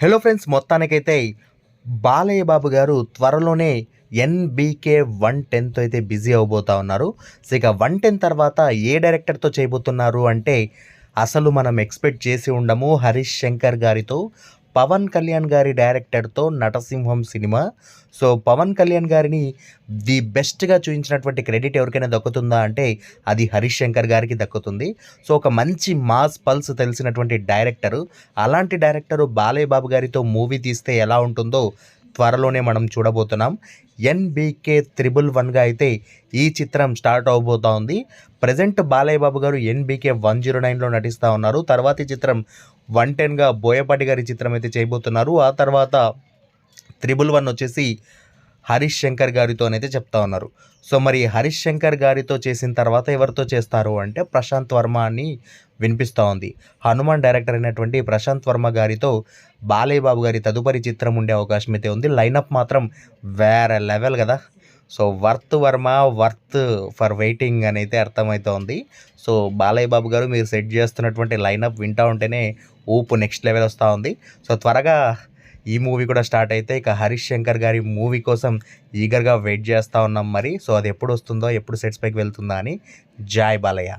Hello friends మొత్తానికైతే బాలయ్య బాబు గారు త్వరలోనే ఎన్బీకే వన్ టెన్త్ అయితే బిజీ అవబోతా ఉన్నారు. సో ఇక వన్ టెన్ తర్వాత ఏ డైరెక్టర్తో చేయబోతున్నారు అంటే అసలు మనం ఎక్స్పెక్ట్ చేసి ఉండము హరీష్ శంకర్ గారితో. పవన్ కళ్యాణ్ గారి డైరెక్టర్తో నటసింహం సినిమా. సో పవన్ కళ్యాణ్ గారిని ది బెస్ట్గా చూపించినటువంటి క్రెడిట్ ఎవరికైనా దక్కుతుందా అంటే అది హరీష్ శంకర్ గారికి దక్కుతుంది. సో ఒక మంచి మాస్ పల్స్ తెలిసినటువంటి డైరెక్టరు. అలాంటి డైరెక్టరు బాలయ్య బాబు గారితో మూవీ తీస్తే ఎలా ఉంటుందో త్వరలోనే మనం చూడబోతున్నాం. ఎన్బీకే త్రిబుల్ వన్గా అయితే ఈ చిత్రం స్టార్ట్ అవబోతా ఉంది ప్రజెంట్ బాలయ్య బాబు గారు ఎన్బీకే వన్ జీరో నైన్లో నటిస్తూ ఉన్నారు. తర్వాతి చిత్రం వన్ టెన్గా బోయపాటి గారి చిత్రం అయితే చేయబోతున్నారు. ఆ తర్వాత త్రిబుల్ వన్ వచ్చేసి హరీష్ శంకర్ గారితోనైతే చెప్తా ఉన్నారు. సో మరి హరీష్ శంకర్ గారితో చేసిన తర్వాత ఎవరితో చేస్తారు అంటే ప్రశాంత్ వర్మ అని వినిపిస్తూ ఉంది. హనుమాన్ డైరెక్టర్ అయినటువంటి ప్రశాంత్ వర్మ గారితో బాలయ్య బాబు గారి తదుపరి చిత్రం ఉండే అవకాశం అయితే ఉంది. లైనప్ మాత్రం వేరే లెవెల్ కదా. సో వర్త్ వర్మ వర్త్ ఫర్ వెయిటింగ్ అని అయితే అర్థమవుతోంది సో బాలయ్య బాబు గారు మీరు సెట్ చేస్తున్నటువంటి లైనప్ వింటూ ఉంటేనే ఊపు నెక్స్ట్ లెవెల్ వస్తూ ఉంది. సో త్వరగా ఈ మూవీ కూడా స్టార్ట్ అయితే ఇక హరీష్ శంకర్ గారి మూవీ కోసం ఈగర్గా వెయిట్ చేస్తూ ఉన్నాం మరి. సో అది ఎప్పుడు వస్తుందో ఎప్పుడు సెట్స్ పైకి వెళ్తుందా అని జాయ్ బాలయ్య.